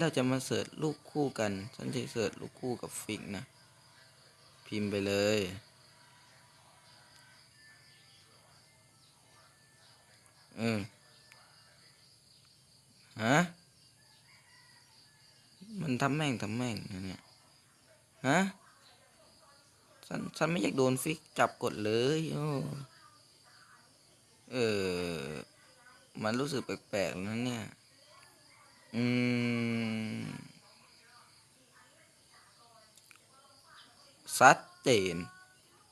เราจะมาเสิร์ชลูกคู่กัน ฉันจะเสิร์ชลูกคู่กับฟิกนะ พิมพ์ไปเลยเออฮะ มันทำแม่งทำแม่งนะเนี่ย ฮะ ฉัน ฉันไม่อยากโดนฟิกจับกดเลยโอ้เออ มันรู้สึกแปลกๆนะเนี่ย อืมชัดเจน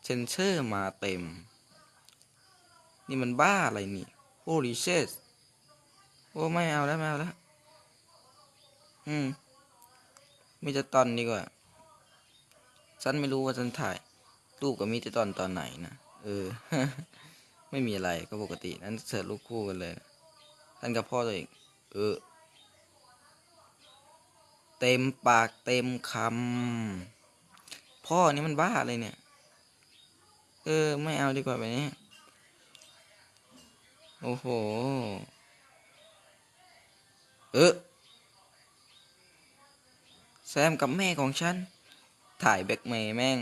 เซนเซอร์มาเต็ม นี่มันบ้าอะไรนี่ holy shit โอ้ไม่เอาแล้วไม่เอาแล้ว อืมมีแต่ตอนดีกว่า ฉันไม่รู้ว่าฉันถ่าย รูปกับมีแต่ตอนตอนไหนนะ เออ ไม่มีอะไรก็ปกตินั้นเสิร์ชรูปคู่กันเลย ท่านกับพ่อตัวเอง เออ เต็มปากเต็มคำพ่อนี่มันบ้าอะไรเนี่ย เออ ไม่เอาดีกว่าแบบนี้ โอ้โห เออแซมกับแม่ของฉัน ถ่ายแบ็กเมย์แม่ง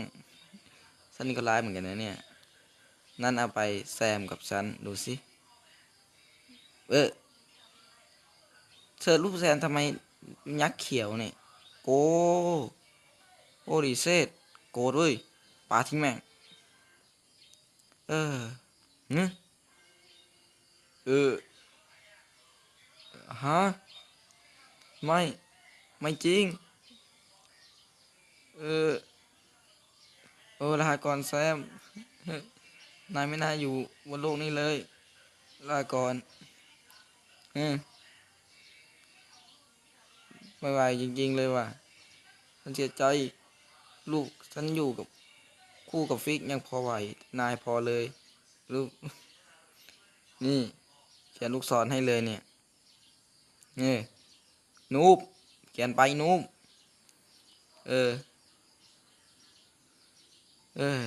ฉันนี่ก็ร้ายเหมือนกันนะเนี่ย นั่นเอาไปแซมกับฉัน ดูสิ เออเธอรูปแซมทำไม ยักษ์เขียวเนี่ยโกโอริเซตโกด้วยปาทิ้งแม่ง เออเนเออฮะไม่ ไม่จริง เออเออลาก่อนแซม นายไม่น่าอยู่บนโลกนี้เลย ลาก่อน อืม ไม่ไหวจริง ๆ เลยว่ะฉันเสียใจลูกฉันอยู่กับคู่กับฟิกยังพอไหวนายพอเลยลูกนี่เขียนลูกศรให้เลยเนี่ยนี่นูบเขียนไปนูบเออ เออ